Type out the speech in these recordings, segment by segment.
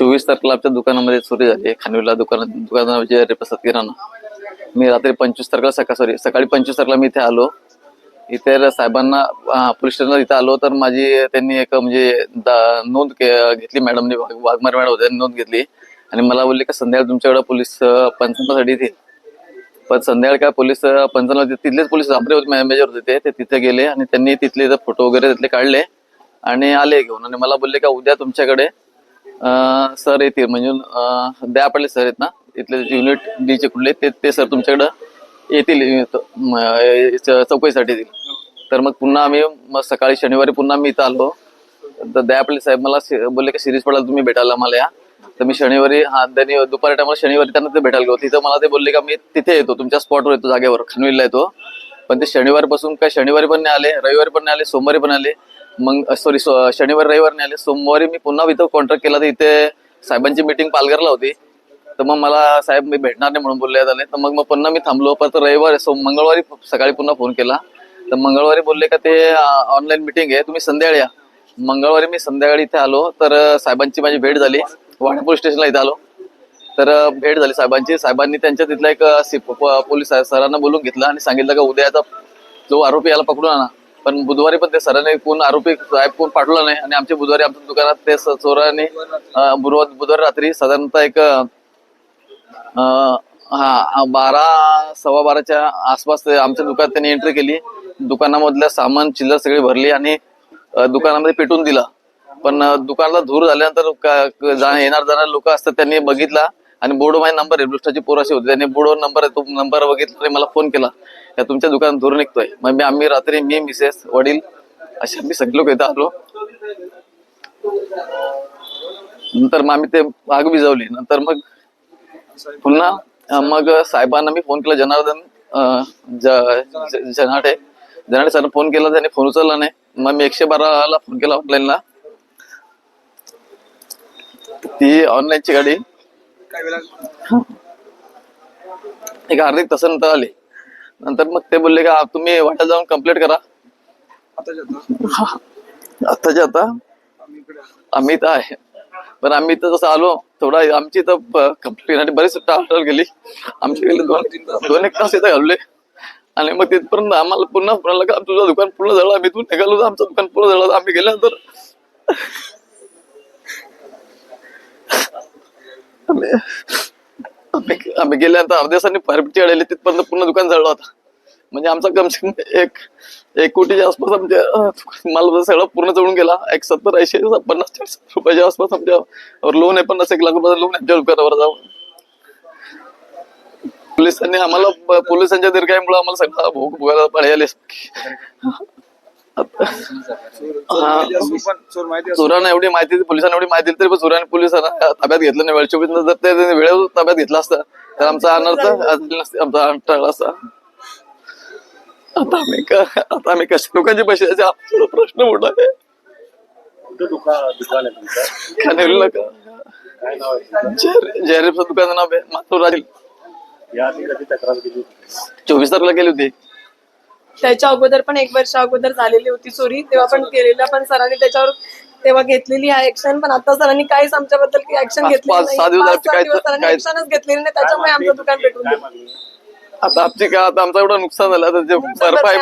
चोवीस तारखेला आमच्या दुकानामध्ये चोरी झाली खानविला दुकानात दुकानाचे प्रसाद किराणा मी रात्री पंचवीस तारखेला सकाळ सॉरी सकाळी पंचवीस तारखेला मी इथे आलो. इथे साहेबांना पोलीस स्टेशनला इथे आलो तर माझी त्यांनी एक म्हणजे दा- नोंद के- घेतली मॅडमने वाघमार मॅडम होते नोंद घेतली. आणि मला बोलले का संध्याकाळी तुमच्याकडे पोलीस अं, येतील. पण संध्याकाळी काय पोलीस पंचना तिथलेच पोलीस झांबरे होते मेजर होते ते ते तिथे गेले आणि त्यांनी तिथले फोटो वगैरे तिथले काढले आणि आले घेऊन. आणि मला बोलले का उद्या तुमच्याकडे सर येतील. म्हणजे द्या पडले सर आहेत ना इथले युनिट डी चे कुठले ते ते सर तुमच्याकडं येतील चौकशीसाठी येतील. तर मग पुन्हा आम्ही मग सकाळी शनिवारी पुन्हा मी इथं आलो. तर दयापल्ले साहेब मला बोलले की सिरीज पडाल तुम्ही भेटायला मला या. तर मी शनिवारी हा त्यांनी दुपारी टायमाला शनिवारी त्यांना ते भेटायला गेलो. तिथं मला ते बोलले का मी तिथे येतो तुमच्या स्पॉटवर येतो जागेवर खानविलला येतो. पण ते शनिवारपासून काय शनिवारी पण नाही आले रविवारी पण नाही आले सोमवारी पण आले. मग सॉरी शनिवारी रविवार नाही आले. सोमवारी मी पुन्हा इथं कॉन्ट्रॅक्ट केला. तर इथे साहेबांची मीटिंग पालघरला होती. तर मग मला साहेब मी भेटणार नाही म्हणून बोलले झाले. तर मग मग पुन्हा मी थांबलो. परत रविवार सो मंगळवारी सकाळी पुन्हा फोन केला. तर मंगळवारी बोलले का ते ऑनलाईन मीटिंग आहे. तुम्ही संध्याकाळी या. मंगळवारी मी संध्याकाळी इथे आलो. तर साहेबांची माझी भेट झाली. वाडा पोलीस स्टेशनला इथे आलो. तर भेट झाली साहेबांची. साहेबांनी त्यांच्या तिथला एक प- पोलीस सरांना बोलून घेतलं आणि सांगितलं का उद्या जो आरोपी याला पकडून आणा. पण बुधवारी पण ते सरांनी कोण आरोपी साहेब कोण पाठवला नाही. आणि आमच्या बुधवारी आमच्या दुकानात ते चोराने चोरांनी बुधवार बुधवारी रात्री साधारणतः एक हा बारा सव्वा बाराच्या आसपास आमच्या दुकानात त्यांनी एंट्री केली. दुकानामधलं सामान चिल्लर सगळी भरली आणि दुकानामध्ये पेटून दिला. पण दुकानाला धूर झाल्यानंतर येणार जाणार लोक असतात त्यांनी बघितला. आणि बोर्ड माझे नंबर आहे ब्लुस्टारची पोर अशी होती. त्यांनी बोर्डवर नंबर आहे तो नंबर बघितला मला फोन केला. या तुमच्या दुकानात धूर निघतोय. मग मी आम्ही रात्री मी मिसेस वडील असे आम्ही सगळे लोक इथं आलो. नंतर मग आम्ही ते आग विझवली नंतर मग पुन्हा मग साहेबांना मी फोन केला. जनार्दन जनाडे ज- जनाटे. जनाटे सर फोन केला त्याने फोन उचलला नाही. मग मी एकशे बाराला फोन केला ऑफलाईनला ती ऑनलाईनची गाडी. एक अर्धिक तासानंतर आली. नंतर मग ते बोलले का तुम्ही वाट्यात जाऊन कंप्लीट करा. आताच्या आता आम्ही तर आहे. पण आम्ही तर जसं आलो थोडा आमची तर कंप्लेंट बरीच टाळाटाळ गेली. आमची गेले दोन दोन एक तास इथं घालवले. आणि मग तिथपर्यंत आम्हाला पुन्हा का तुझं दुकान पूर्ण जळलं आम्ही तू निघालो आमचं दुकान पूर्ण जळलं आम्ही गेल्यानंतर आम्ही आम्ही आम्ही गेल्यानंतर अर्ध्या दिवसांनी फायरपीटची आलेली तिथपर्यंत पूर्ण दुकान जळलं होतं. म्हणजे आमचा कमसे कम एक एक कोटीच्या आसपास आमच्या माल सगळं पूर्ण जळून गेला. एक सत्तर ऐंशी पन्नास चाळीस रुपयाच्या आसपास आमच्या लोन आहे पन्नास एक लाख रुपयाचं लोन आहे दुकानावर जाऊन पोलिसांनी आम्हाला पोलिसांच्या दीर्घाईमुळे आम्हाला सगळा भोग भोगायला पाहिजे चोरांना एवढी माहिती दिली, पोलिसांना एवढी माहिती दिली तरी पण चोरांनी पोलिसांना ताब्यात घेतलं नाही. वेळ चोवीस जर ते वेळेवर ताब्यात घेतला असता तर आमचा अनर्थ आमचा अनर्थ टळला असता. आता आम्ही क- आता आम्ही कशा लोकांचे पैसे द्यायचे? थोडा प्रश्न मोठा आहे. कुठं दुकान दुकान आहे तुमचं? खानेरीला का काय नाव आहे जय- जयरेफचं दुकानचं नाव आहे माथूर राहील चोवीस तारखेला गेली होती. त्याच्या अगोदर पण एक वर्ष अगोदर झालेली होती चोरी. तेव्हा पण केलेल्या पण सरांनी त्याच्यावर तेव्हा घेतलेली आहे ऍक्शन पण आता सरांनी काहीच आमच्याबद्दल ऍक्शन घेतली नाही. दिवस पाच- झाले सहा काय- दिवस सरांनी ऍक्शनच घेतलेली नाही. त्याच्यामुळे आमचं दुकान पेटून मागणी आता आमची काय आता आमचं एवढं नुकसान झालं. आता जे भरपाई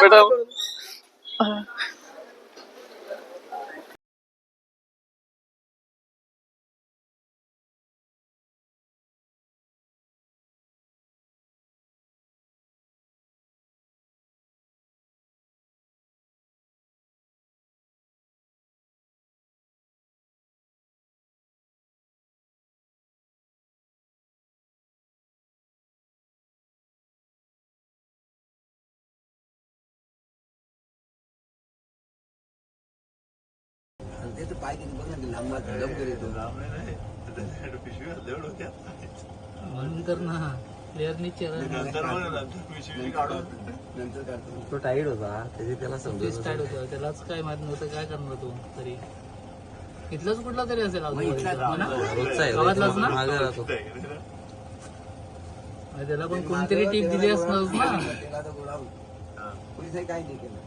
म्हणून तर ना प्लेअरनी तो टाईट होता त्याची त्याला समजत स्टार्ट होतं त्यालाच काय माहीत नव्हतं काय करणार तू तरी इथलाच कुठला तरी असेल ना? गावातलाच ना त्याला पण कोणतरी टीप दिली असणार ना पोलिसांनी काही नाही केलं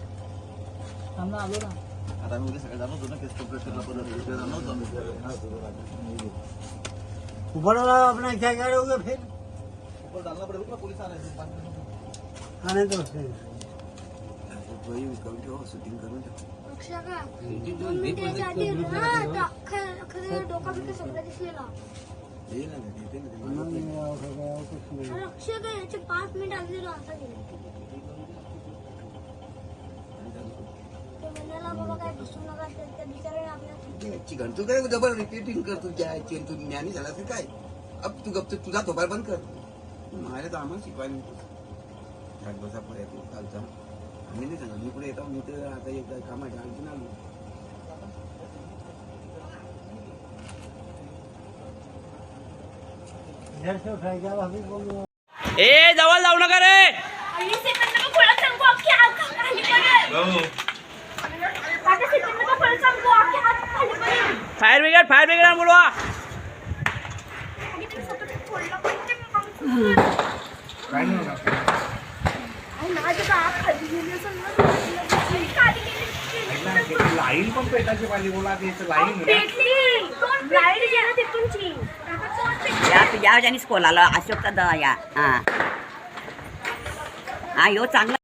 थांब ना आलो ना ऊपर वाला अपना क्या रहोगे फिर आने दो फिर रक्षका दोन मिनिटाच्या आधी हा, तो डोका बिका सगळं दिसलेला रक्षक याचे पाच मिनिट आधी आता गेले. काय तू काय डबल रिपीटिंग कर तू त्या तू ज्ञानी झाला की काय? अब तू गप्त तुझा थोपार बंद कर. माझ्या तर आम्हाला शिकवायला नको. बसा पुढे तू चालता. आम्ही नाही सांगा मी पुढे येतो? मी तर आता एकदा कामाच्या आणखी आलो इधर से उठाएगा अभी बोलो ए जवळ जाऊ नका रे. फायर ब्रिगेड फायर ब्रिगेड बोलवा. लाईन पण पेटाची पाहिजे. बोला लाईन गेली तिथूनची. या तुझ्या ज्यानीच कोलाला अशोकचा द या. हा. हा ह्यो चांगला.